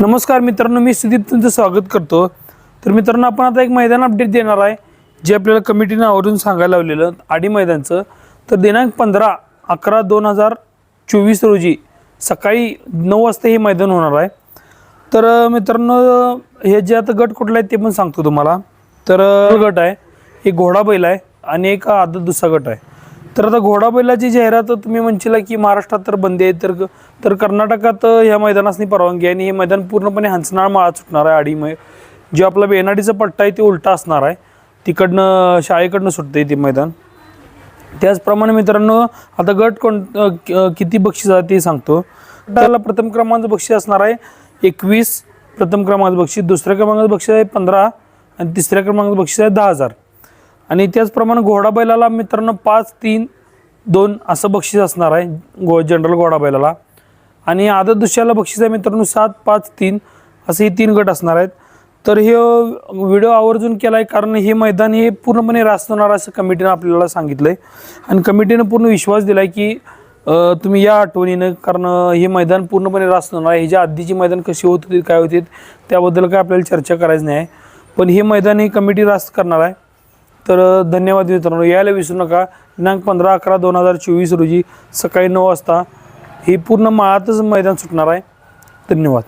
नमस्कार मित्रांनो मी सुदीप तुमचं स्वागत करतो. तर मित्रांनो आपण आता एक मैदान अपडेट देणार आहे जे आपल्याला कमिटीनं आवर्जून सांगायला लावलेलं आडी मैदानचं. तर दिनांक पंधरा अकरा दोन हजार चोवीस रोजी सकाळी नऊ वाजता हे मैदान होणार आहे. तर मित्रांनो हे जे आता गट कुठला आहे ते पण सांगतो तुम्हाला. तर गट आहे एक घोडा बैल आहे आणि एक आदत दुसरा गट आहे. तर आता घोडाबैलाची जाहिरात तुम्ही म्हणशीला की महाराष्ट्रात तर बंदी आहे तर तर कर्नाटकात ह्या मैदानासनी परवानगी आहे आणि हे मैदान पूर्णपणे हंसनाळ माळा सुटणार आहे आडीमय. जे आपला बेनाडीचा पट्टा आहे ते उलटा असणार आहे. तिकडनं शाळेकडनं सुटते ते मैदान. त्याचप्रमाणे मित्रांनो आता गट कोण किती बक्षीस आहे ते सांगतो. त्याला प्रथम क्रमांक बक्षीस असणार आहे एकवीस. प्रथम क्रमांक बक्षीस दुसऱ्या क्रमांकाचं बक्षीस आहे पंधरा. आणि तिसऱ्या क्रमांकाचं बक्षीस आहे दहा हजार. आणि त्याचप्रमाणे घोडा बैलाला मित्रांनो पाच तीन दोन असं बक्षीस असणार आहे गो जनरल घोडाबैलाला आणि आदत दुसऱ्याला बक्षीस आहे मित्रांनो सात पाच तीन असे हे तीन गट असणार आहेत. तर हे व्हिडिओ आवर्जून केला आहे कारण हे मैदान हे पूर्णपणे रास्तवणार असं कमिटीनं आपल्याला सांगितलं आहे आणि कमिटीनं पूर्ण विश्वास दिला आहे की तुम्ही या आठवणीनं कारण हे मैदान पूर्णपणे रास्तवणार आहे. ह्याच्या आधीची मैदान कशी होत होती काय होती त्याबद्दल काय आपल्याला चर्चा करायची नाही आहे. पण हे मैदान ही कमिटी रास्त करणार आहे. तर धन्यवाद मित्रांनो. यायला विसरू नका. दिनांक पंधरा अकरा दोन हजार चोवीस रोजी सकाळी नऊ वाजता ही पूर्ण माळातच मैदान सुटणार आहे. धन्यवाद.